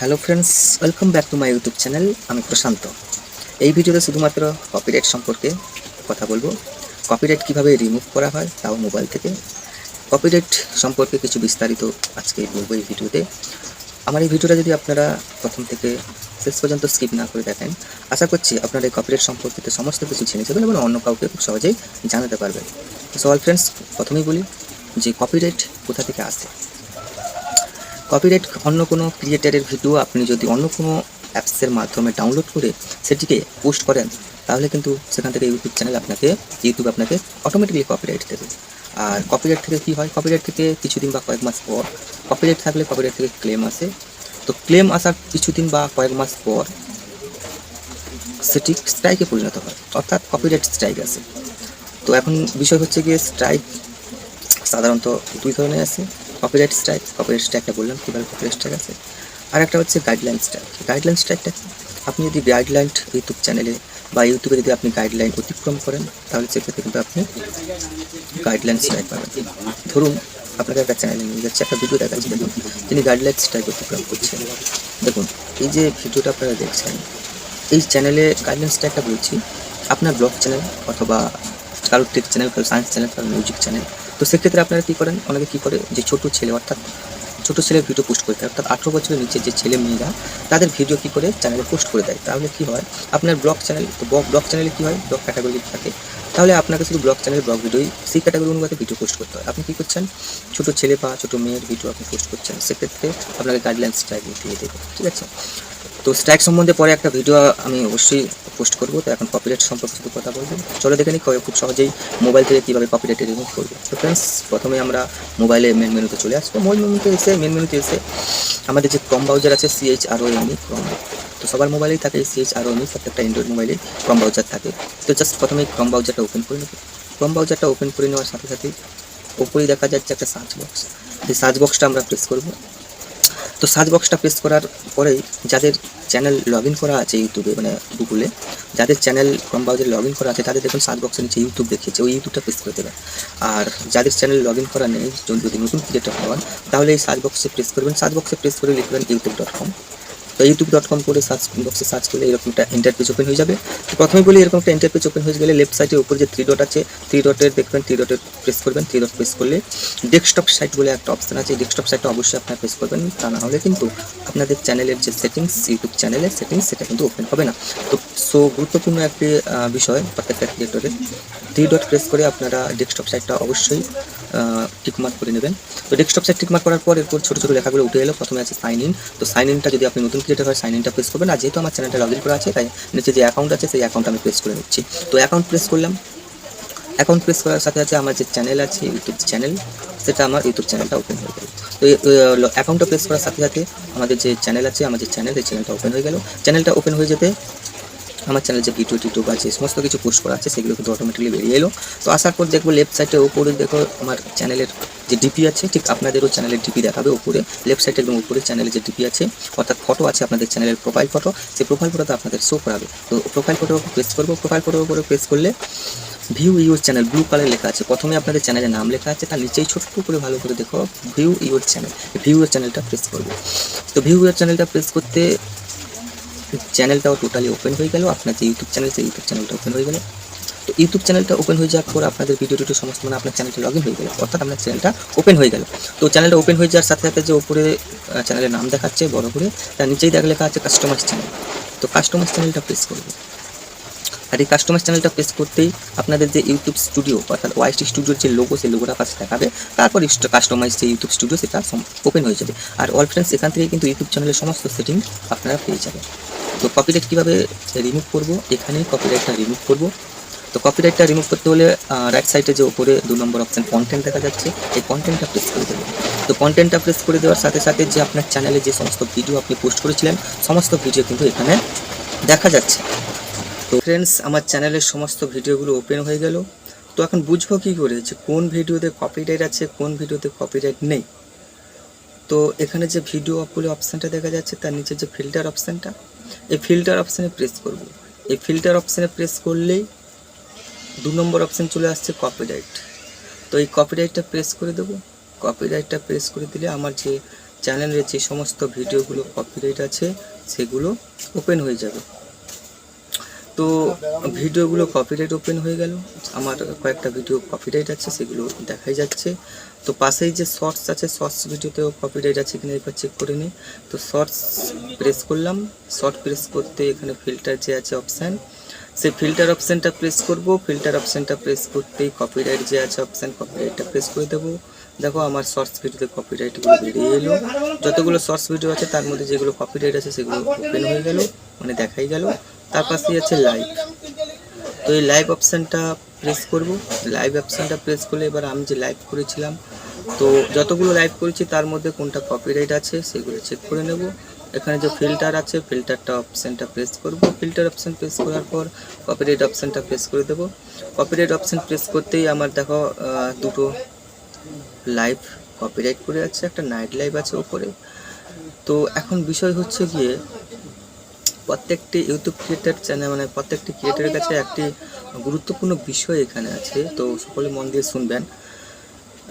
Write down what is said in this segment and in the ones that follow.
Hello friends welcome back to my YouTube channel আমি প্রশান্ত। এই ভিডিওতে শুধুমাত্র কপিরাইট সম্পর্কে কথা বলব। কপিরাইট কীভাবে রিমুভ করা হয় তাও মোবাইল থেকে। কপিরাইট সম্পর্কে কিছু বিস্তারিত আজকে বলব এই ভিডিওতে। আমার এই ভিডিওটা যদি আপনারা প্রথম থেকে শেষ পর্যন্ত স্কিপ না করে দেখেন, আশা করছি আপনারা এই কপিরাইট সম্পর্কিত সমস্ত কিছু জেনে যাবেন এবং অন্য কাউকে খুব সহজেই জানাতে পারবেন। সো অল ফ্রেন্ডস প্রথমেই বলি যে কপিরাইট কোথা থেকে আসে? কপিরাইট অন্য কোনো ক্রিয়েটারের ভিডিও আপনি যদি অন্য কোনো অ্যাপসের মাধ্যমে ডাউনলোড করে সেটিকে পোস্ট করেন, তাহলে কিন্তু সেখান থেকে ইউটিউব চ্যানেল আপনাকে ইউটিউব আপনাকে অটোমেটিকলি কপিরাইট দেবে। আর কপিরাইট থেকে কী হয়? কপিরাইট থেকে কিছুদিন বা কয়েক মাস পর কপিরাইট থাকলে কপিরাইট থেকে ক্লেম আসে। তো ক্লেম আসার কিছুদিন বা কয়েক মাস পর সেটি স্ট্রাইকে পরিণত হয়, অর্থাৎ কপিরাইট স্ট্রাইক আসে। তো এখন বিষয় হচ্ছে গিয়ে স্ট্রাইক সাধারণত দুই ধরনের আছে কপিরাইট স্ট্রাইক কপিরাইট স্ট্রাইকটা বললাম কীভাবে কপিরাইট স্ট্রাইক আছে। আর একটা হচ্ছে গাইডলাইন স্ট্রাইক গাইডলাইন স্ট্রাইকটা আপনি যদি গাইডলাইন ইউটিউব চ্যানেলে বা ইউটিউবে যদি আপনি গাইডলাইন অতিক্রম করেন, তাহলে সেক্ষেত্রে কিন্তু আপনি গাইডলাইন স্ট্রাইক পাবেন। ধরুন, আপনাকে একটা চ্যানেলে নিয়ে যাচ্ছে, একটা ভিডিও দেখাচ্ছে, দেখুন, তিনি গাইডলাইন স্ট্রাইক অতিক্রম করছেন। দেখুন, এই যে ভিডিওটা আপনারা দেখছেন, এই চ্যানেলে গাইডলাইন স্ট্রাইকটা বলছি, আপনার ব্লগ চ্যানেল অথবা কারোর টেক চ্যানেল কারোর সায়েন্স চ্যানেল কারোর মিউজিক চ্যানেল তো সেক্ষেত্রে আপনারা কী করেন? অনেকে কী করে? যে ছোট ছেলে, অর্থাৎ ছোটো ছেলের ভিডিও পোস্ট করে দেয়। অর্থাৎ আঠেরো বছরের নিচে যে ছেলে মেয়েরা, তাদের ভিডিও কী করে? চ্যানেলে পোস্ট করে দেয়। তাহলে কী হয়? আপনার ব্লগ চ্যানেল তো ব্লগ চ্যানেলে কী হয়? ব্লগ ক্যাটাগরি থাকে, তাহলে আপনাকে শুধু ব্লগ চ্যানেল ব্লগ ভিডিওই সেই ক্যাটাগরি অনুপাতে ভিডিও পোস্ট করতে হয়। আপনি কী করছেন? ছোটো ছেলে বা ছোটো মেয়ের ভিডিও আপনি পোস্ট করছেন। সেক্ষেত্রে আপনাকে গাইডলাইন স্ট্রাইক দিয়ে দেবে। ঠিক আছে? তো স্ট্রাইক সম্বন্ধে পরে একটা ভিডিও আমি অবশ্যই পোস্ট করব। তো এখন কপিরাইট সম্পর্কে শুধু কথা বলব। চলো দেখে নিই খুব সহজেই মোবাইল থেকে কীভাবে কপিরাইট রিমুভ করব। তো ফ্রেন্ডস প্রথমে আমরা মোবাইলে মেন মেনুতে চলে আসব। মেন মেনুতে এসে মেন মেনুতে এসে আমাদের যে ক্রম ব্রাউজার আছে সিএইচ আর ও এমনি ক্রম তো সবার মোবাইলেই থাকে সিএইচ আর ও এমনি প্রত্যেকটা অ্যান্ড্রয়েড মোবাইলে ক্রম ব্রাউজার থাকে। তো জাস্ট প্রথমে ক্রম ব্রাউজারটা ওপেন করে নেব। ক্রম ব্রাউজারটা ওপেন করে নেওয়ার সাথে সাথে ওপরেই দেখা যাচ্ছে একটা সার্চ বক্স এই সার্চ বক্সটা আমরা প্রেস করব। তো সার্চ বক্সটা প্রেস করার পরেই যাদের চ্যানেল লগ করা আছে ইউটিউবে মানে গুগলে যাদের চ্যানেল ক্রম ব্রাউজারে লগ করা আছে, তাদের দেখুন সার্চ বক্সের নিচে ইউটিউব দেখিয়েছে, ওই ইউটিউবটা প্রেস করে দেবেন আর যাদের চ্যানেল লগ করা নেই, যদি যদি নতুন ক্রিয়েটার হন, তাহলে এই সার্চ বক্সে প্রেস করবেন সার্চ বক্সে প্রেস করে লিখবেন ইউটিউব ডট কম তো ইউটিউব ডট কম করে সার্চ বক্সে সার্চ করলে এরকম একটা ইন্টারপেজ ওপেন হয়ে যাবে। তো প্রথমে বলি এরকম একটা ইন্টারপেজ ওপেন হয়ে গেলে লেফট সাইডের উপরে যে থ্রি ডট আছে থ্রি ডটের দেখবেন থ্রি ডটের প্রেস করবেন থ্রি ডট প্রেস করলে ডেস্কটপ সাইট বলে একটা অপশন আছে ডেস্কটপ সাইটটা অবশ্যই আপনার প্রেস করবেন, তা না হলে কিন্তু আপনাদের চ্যানেলের যে সেটিংস ইউটিউব চ্যানেলের সেটিংস সেটা কিন্তু ওপেন হবে না। তো সো গুরুত্বপূর্ণ একটি বিষয় প্রত্যেকটা ক্রিয়েটরের থ্রি ডট প্রেস করে আপনারা ডেস্কটপ সাইটটা অবশ্যই টিকমার্ক করে নেবেন। তো ডেস্কটপ সাইট টিকমার্ক করার পর এরপর ছোটো ছোটো লেখাগুলো উঠে এলো, প্রথমে আছে সাইন ইন তো সাইন ইনটা যদি আপনি নতুন ক্রিয়েটার হয় সাইন ইনটা প্রেস করবেন। আর যেহেতু আমার চ্যানেলটা লগ ইন করা আছে, তাই নিচে যে অ্যাকাউন্ট আছে, সেই অ্যাকাউন্ট আমি প্রেস করে নিচ্ছি। তো অ্যাকাউন্ট প্রেস করলাম। অ্যাকাউন্ট প্রেস করার সাথে সাথে আমার যে চ্যানেল আছে ইউটিউব চ্যানেল সেটা আমার ইউটিউব চ্যানেলটা ওপেন হয়ে গেল। তো অ্যাকাউন্টটা প্রেস করার সাথে সাথে আমাদের যে চ্যানেল আছে আমাদের চ্যানেল এই চ্যানেলটা ওপেন হয়ে গেল। চ্যানেলটা ওপেন হয়ে যেতে আমার চ্যানেলে যে ভিডিও টিউব আছে সমস্ত কিছু পোস্ট করা আছে, সেগুলো কিন্তু অটোমেটিকলি বেরিয়ে এলো। তো আসার পর দেখব লেফট সাইডে ওপরে দেখো আমার চ্যানেলের যে ডিপি আছে, ঠিক আপনাদেরও চ্যানেলের ডিপি দেখাবে উপরে। লেফট সাইডে একদম উপরে চ্যানেলের যে ডিপি আছে, অর্থাৎ ফটো আছে আপনাদের চ্যানেলের প্রোফাইল ফটো সেই প্রোফাইল ফটোটা আপনাদের শো করাবে। তো প্রোফাইল ফটোর উপর প্রেস করব প্রোফাইল ফটোর উপরে প্রেস করলে view your channel blue colour লেখা আছে। প্রথমে আপনাদের চ্যানেলের নাম লেখা আছে, তার নিচেই ছোট্ট করে ভালো করে দেখো view your channel view your চ্যানেলটা প্রেস করবে। তো ভিউ ইউর চ্যানেলটা প্রেস করতে চ্যানেলটাও টোটালি ওপেন হয়ে গেল। আপনার যে ইউটিউব চ্যানেল সেই ইউটিউব চ্যানেলটা ওপেন হয়ে গেল। তো ইউটিউব চ্যানেলটা ওপেন হয়ে যাওয়ার পর আপনাদের ভিডিও টিডিও সমস্ত মানে আপনার চ্যানেলটা লগ ইন হয়ে গেল। অর্থাৎ আপনার চ্যানেলটা ওপেন হয়ে গেল। তো চ্যানেলটা ওপেন হয়ে যাওয়ার সাথে সাথে যে ওপরে চ্যানেলের নাম দেখাচ্ছে বড় করে, তার নিচেই দেখা লেখা আছে কাস্টমার চ্যানেল তো কাস্টমার চ্যানেলটা প্রেস করবে। আর এই কাস্টমার চ্যানেলটা প্রেস করতেই আপনাদের যে ইউটিউব স্টুডিও অর্থাৎ ওয়াইসটি স্টুডিওর যে লোগো সেই লোগোটা পাশে দেখাবে। তারপর কাস্টমাইজ যে ইউটিউব স্টুডিও সেটা ওপেন হয়ে যাবে। আর অল ফ্রেন্ডস এখান থেকে কিন্তু ইউটিউব চ্যানেলের সমস্ত সেটিং আপনারা পেয়ে যাবেন। তো কপিরাইট কীভাবে রিমুভ করব? এখানেই কপিরাইটটা রিমুভ করব। তো কপিরাইটটা রিমুভ করতে হলে রাইট সাইডে যে উপরে দু নম্বর অপশান কন্টেন্ট দেখা যাচ্ছে, এই কন্টেন্টটা প্রেস করে দেবেন। তো কন্টেন্টটা প্রেস করে দেওয়ার সাথে সাথে যে আপনার চ্যানেলে যে সমস্ত ভিডিও আপনি পোস্ট করেছিলেন, সমস্ত ভিডিও কিন্তু এখানে দেখা যাচ্ছে। তো ফ্রেন্ডস আমার চ্যানেলের সমস্ত ভিডিওগুলো ওপেন হয়ে গেল। তো এখন বুঝব কী করে যে কোন ভিডিওতে কপিরাইট আছে, কোন ভিডিওতে কপিরাইট নেই। তো এখানে যে ভিডিও বলে অপশানটা দেখা যাচ্ছে, তার নিচে যে ফিল্টার অপশানটা এই ফিল্টার অপশানে প্রেস করব। এই ফিল্টার অপশানে প্রেস করলেই দু নম্বর অপশান চলে আসছে কপিরাইট তো এই কপিরাইটটা প্রেস করে দেবো। কপিরাইটটা প্রেস করে দিলে আমার যে চ্যানেলের যে সমস্ত ভিডিওগুলো কপিরাইট আছে, সেগুলো ওপেন হয়ে যাবে। তো ভিডিওগুলো কপিরাইট ওপেন হয়ে গেল। আমার কয়েকটা ভিডিও কপিরাইট আছে, সেগুলো দেখাই যাচ্ছে। তো পাশেই যে শর্টস আছে শর্টস ভিডিওতেও কপিরাইট আছে কিনা একবার চেক করে নিই তো শর্টস প্রেস করলাম। শর্ট প্রেস করতে এখানে ফিল্টার যে আছে অপশান সেই ফিল্টার অপশানটা প্রেস করব। ফিল্টার অপশানটা প্রেস করতেই কপিরাইট যে আছে অপশান কপিরাইটটা প্রেস করে দেবো। দেখো আমার শর্টস ভিডিওতে কপিরাইটগুলো বেরিয়ে এলো। যতগুলো শর্টস ভিডিও আছে, তার মধ্যে যেগুলো কপিরাইট আছে, সেগুলো ওপেন হয়ে গেল মানে দেখাই গেল। তার পাশেই আছে লাইভ তো এই লাইভ অপশানটা প্রেস করব। লাইভ অপশানটা প্রেস করলে এবার আমি যে লাইভ করেছিলাম, তো যতগুলো লাইভ করেছি তার মধ্যে কোনটা কপিরাইট আছে সেগুলো চেক করে নেব। এখানে যে ফিল্টার আছে ফিল্টারটা অপশানটা প্রেস করব। ফিল্টার অপশান প্রেস করার পর কপিরাইট অপশানটা প্রেস করে দেবো। কপিরাইট অপশান প্রেস করতেই আমার দেখো দুটো লাইভ কপিরাইট করে আছে, একটা নাইট লাইভ আছে ওপরে। তো এখন বিষয় হচ্ছে গিয়ে প্রত্যেকটি ইউটিউব ক্রিয়েটার চ্যানেল মানে প্রত্যেকটি ক্রিয়েটারের কাছে একটি গুরুত্বপূর্ণ বিষয় এখানে আছে, তো সকলে মন দিয়ে শুনবেন।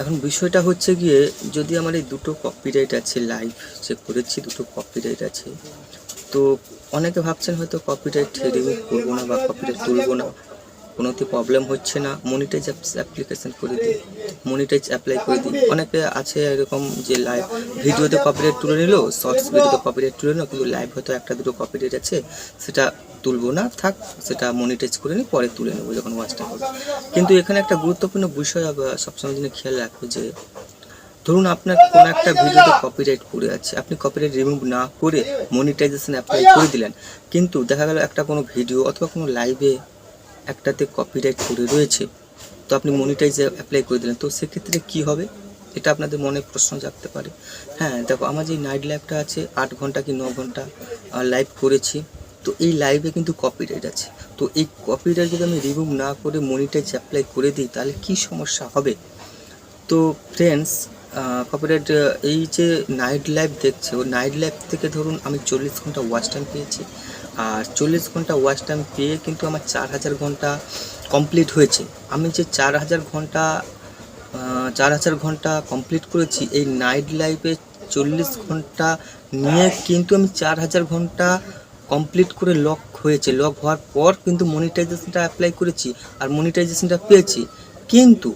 এখন বিষয়টা হচ্ছে গিয়ে, যদি আমার এই দুটো কপিরাইট আছে লাইভ যে করেছি, দুটো কপিরাইট আছে, তো অনেকে ভাবছেন হয়তো কপিরাইট রিমুভ করব না বা কপিরাইট তুলবো না। কোনোতে প্রবলেম হচ্ছে না মনিটাইজ অ্যাপ্লিকেশন করে দিই মনিটাইজ অ্যাপ্লাই করে দিই অনেকে আছে এরকম যে লাইভ ভিডিওতে কপিরাইট তুলে নিল শর্টস ভিডিওতে কপিরাইট তুলে নিল, কিন্তু লাইভ হয়তো একটা দুটো কপিরাইট আছে, সেটা তুলবো না, থাক, সেটা মনিটাইজ করে নিই পরে তুলে নেব যখন ওয়াচটা হবে। কিন্তু এখানে একটা গুরুত্বপূর্ণ বিষয় সবসময় জন্য খেয়াল রাখব যে, ধরুন আপনার কোনো একটা ভিডিওতে কপিরাইট পড়ে আছে, আপনি কপিরাইট রিমুভ না করে মনিটাইজেশন অ্যাপ্লাই করে দিলেন, কিন্তু দেখা গেল একটা কোনো ভিডিও অথবা কোনো লাইভে একটাতে কপিরাইট করে রয়েছে, তো আপনি মনিটাইজে অ্যাপ্লাই করে দিলেন, তো সেক্ষেত্রে কি হবে? এটা আপনাদের মনে প্রশ্ন জাগতে পারে। হ্যাঁ দেখো, আমার যে নাইট লাইভটা আছে, আট ঘণ্টা কি ন ঘণ্টা লাইভ করেছি, তো এই লাইভে কিন্তু কপিরাইট আছে। তো এই কপিরাইট যদি আমি রিমুভ না করে মনিটাইজ অ্যাপ্লাই করে দিই, তাহলে কি সমস্যা হবে? তো ফ্রেন্ডস কপিরাইট এই যে নাইট লাইভ দেখছে ও নাইট লাইভ থেকে ধরুন আমি চল্লিশ ঘণ্টা ওয়াচ টাইম পেয়েছি আর চল্লিশ ঘণ্টা ওয়াচ টাইম পেয়ে কিন্তু আমার চার হাজার ঘণ্টা কমপ্লিট হয়েছে। আমি যে চার হাজার ঘণ্টা চার হাজার ঘণ্টা কমপ্লিট করেছি, এই নাইট লাইফে চল্লিশ ঘণ্টা নিয়ে কিন্তু আমি চার হাজার ঘণ্টা কমপ্লিট করে লক হয়েছে। লক হওয়ার পর কিন্তু মনিটাইজেশনটা অ্যাপ্লাই করেছি আর মনিটাইজেশনটা পেয়েছি। কিন্তু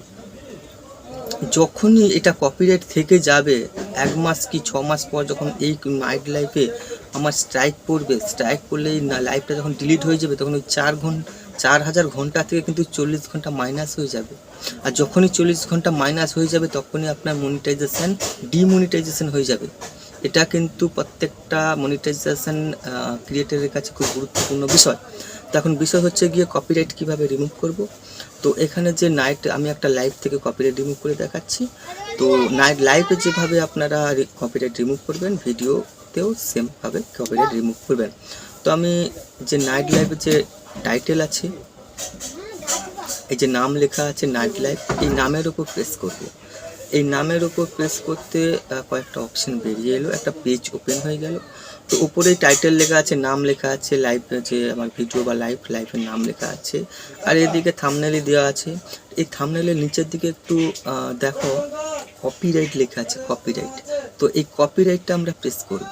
যখনই এটা কপিরাইট থেকে যাবে এক মাস কি ছ মাস পর যখন এই নাইট লাইফে আমার স্ট্রাইক পড়বে স্ট্রাইক পড়লে এই লাইফটা যখন ডিলিট হয়ে যাবে, তখন ওই চার ঘণ্টা চার হাজার ঘণ্টা থেকে কিন্তু চল্লিশ ঘণ্টা মাইনাস হয়ে যাবে। আর যখনই চল্লিশ ঘণ্টা মাইনাস হয়ে যাবে, তখনই আপনার মনিটাইজেশান ডিমনিটাইজেশান হয়ে যাবে। এটা কিন্তু প্রত্যেকটা মনিটাইজেশান ক্রিয়েটারের কাছে খুব গুরুত্বপূর্ণ বিষয়। তো এখন বিষয় হচ্ছে গিয়ে কপিরাইট কীভাবে রিমুভ করব? তো এখানে যে নাইট আমি একটা লাইভ থেকে কপিরাইট রিমুভ করে দেখাচ্ছি। তো নাইট লাইভে যেভাবে আপনারা কপিরাইট রিমুভ করবেন ভিডিওতেও সেমভাবে কপিরাইট রিমুভ করবেন। তো আমি যে নাইট লাইভে যে টাইটেল আছে, এই যে নাম লেখা আছে নাইট লাইফ এই নামের উপর প্রেস করব। এই নামের উপর প্রেস করতে কয়েকটা অপশন বেরিয়ে এলো, একটা পেজ ওপেন হয়ে গেল। তো উপরে টাইটেল লেখা আছে, নাম লেখা আছে লাইভ যে আমার ভিডিও বা লাইভ লাইভের নাম লেখা আছে। আর এদিকে থামনেলি দেওয়া আছে। এই থামনেলের নিচের দিকে একটু দেখো কপিরাইট লেখা আছে কপিরাইট তো এই কপিরাইটটা আমরা প্রেস করব।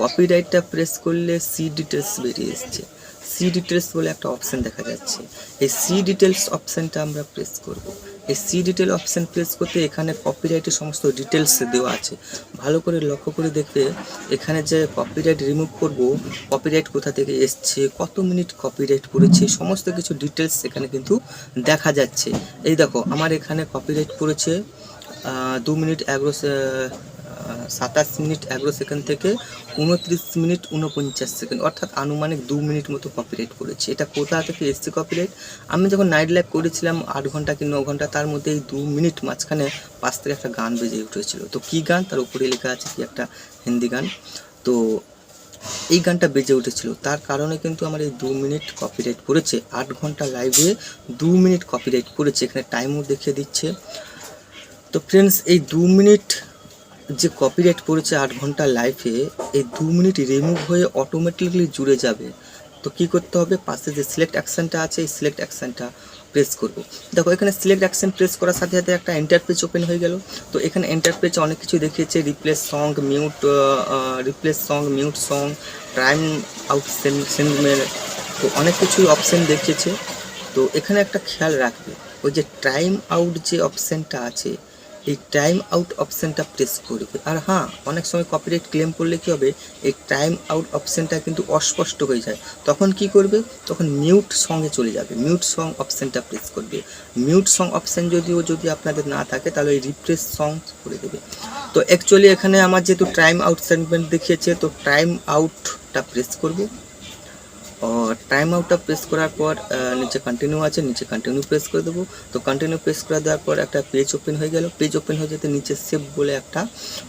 কপিরাইটটা প্রেস করলে সি ডিটেলস বেরিয়ে এসছে। সি ডিটেলস বলে একটা অপশন দেখা যাচ্ছে। এই সি ডিটেলস অপশনটা আমরা প্রেস করব। এই সি ডিটেল অপশান প্রেস করতে এখানে কপিরাইটের সমস্ত ডিটেলস দেওয়া আছে। ভালো করে লক্ষ্য করে দেখবে, এখানে যে কপিরাইট রিমুভ করব কপিরাইট কোথা থেকে এসছে, কত মিনিট কপিরাইট পড়েছে সমস্ত কিছু ডিটেলস এখানে কিন্তু দেখা যাচ্ছে। এই দেখো, আমার এখানে কপিরাইট পড়েছে দু মিনিট এগারো সাতাশ মিনিট, এগারো সেকেন্ড থেকে উনত্রিশ মিনিট, উনপঞ্চাশ সেকেন্ড। অর্থাৎ আনুমানিক দু মিনিট মতো কপিরাইট করেছে। এটা কোথা থেকে এসছে কপিরাইট আমি যখন নাইট লাইভ করেছিলাম আট ঘণ্টা কি ন ঘণ্টা, তার মধ্যে এই দু মিনিট মাঝখানে পাশ থেকে একটা গান বেজে উঠেছিল। তো কী গান? তার উপরে লেখা আছে কি একটা হিন্দি গান। তো এই গানটা বেজে উঠেছিল। তার কারণে কিন্তু আমার এই দু মিনিট কপিরাইট পড়েছে আট ঘণ্টা লাইভে দু মিনিট কপিরাইট পড়েছে এখানে টাইমও দেখিয়ে দিচ্ছে। তো ফ্রেন্ডস এই দু মিনিট যে কপিরাইট পড়েছে আট ঘণ্টা লাইফে এই দু মিনিট রিমুভ হয়ে অটোমেটিকলি জুড়ে যাবে। তো কি করতে হবে? পাশে যে সিলেক্ট অ্যাকশনটা আছে, এই সিলেক্ট অ্যাকশনটা প্রেস করব। দেখো, এখানে সিলেক্ট অ্যাকশন প্রেস করার সাথে সাথে একটা এন্টার পেজ ওপেন হয়ে গেল। তো এখানে এন্টার পেজে অনেক কিছু দেখিয়েছে। Replace song mute replace song mute song time out send mail তো অনেক কিছুই অপশান দেখিয়েছে। তো এখানে একটা খেয়াল রাখবে। ওই যে টাইম আউট যে অপশানটা আছে এই টাইম আউট অপশানটা প্রেস করবে আর হ্যাঁ অনেক সময় কপিরাইট ক্লেম করলে কী হবে? এই টাইম আউট অপশানটা কিন্তু অস্পষ্ট হয়ে যায়। তখন কি করবে? তখন মিউট সঙ্গে চলে যাবে। মিউট সং অপশানটা প্রেস করবে। মিউট সং অপশান যদিও যদি আপনাদের না থাকে, তাহলে এই রিপ্রেস সং করে দেবে। তো অ্যাকচুয়ালি এখানে আমার যেহেতু টাইম আউট সেগমেন্ট দেখিয়েছে, তো টাইম আউটটা প্রেস করব। টাইম আউটটা প্রেস করার পর নিচে কন্টিনিউ আছে, নিচে কন্টিনিউ প্রেস করে দেবো। তো কন্টিনিউ প্রেস করে দেওয়ার পর একটা পেজ ওপেন হয়ে গেল। পেজ ওপেন হয়ে যেতে নিচে সেভ বলে একটা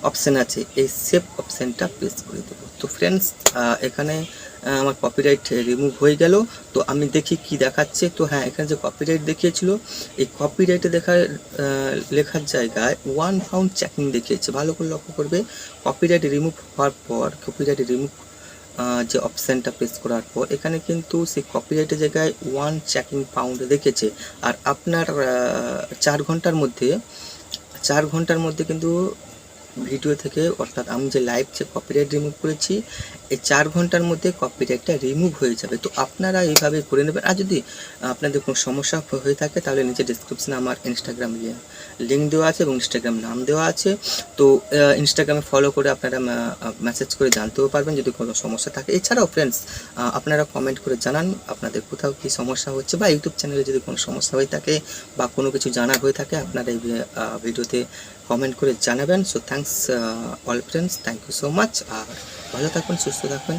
অপশান আছে। এই সেভ অপশানটা প্রেস করে দেবো। তো ফ্রেন্ডস এখানে আমার কপিরাইট রিমুভ হয়ে গেল। তো আমি দেখি কি দেখাচ্ছে। তো হ্যাঁ এখানে যে কপিরাইট দেখিয়েছিল, এই কপিরাইটে দেখার লেখার জায়গায় ওয়ান ফাউন্ড চেকিং দেখিয়েছে। ভালো করে লক্ষ্য করবে। কপিরাইট রিমুভ হওয়ার পর কপিরাইট রিমুভ যে অপশানটা প্রেস করার পর এখানে কিন্তু সেই কপিরাইটের জায়গায় ওয়ান চেকিং পাউন্ড দেখেছে আর আপনার চার ঘণ্টার মধ্যে, চার ঘণ্টার মধ্যে কিন্তু ভিডিও থেকে, অর্থাৎ আমি যে লাইভ যে কপিরাইট রিমুভ করেছি, এই চার ঘণ্টার মধ্যে কপিরাইটটা রিমুভ হয়ে যাবে। তো আপনারা এইভাবে করে নেবেন। আর যদি আপনাদের কোনো সমস্যা হয়ে থাকে, তাহলে নিচে ডিসক্রিপশনে আমার ইনস্টাগ্রাম লিঙ্ক দেওয়া আছে এবং ইনস্টাগ্রাম নাম দেওয়া আছে। তো ইনস্টাগ্রামে ফলো করে আপনারা মেসেজ করে জানতেও পারবেন যদি কোনো সমস্যা থাকে। এছাড়াও ফ্রেন্ডস আপনারা কমেন্ট করে জানান আপনাদের কোথাও কী সমস্যা হচ্ছে বা ইউটিউব চ্যানেলে যদি কোনো সমস্যা হয়ে থাকে বা কোনো কিছু জানার হয়ে থাকে, আপনারা এই ভিডিওতে কমেন্ট করে জানাবেন। So thanks all friends thank you so much আর ভালো থাকবেন সুস্থ থাকবেন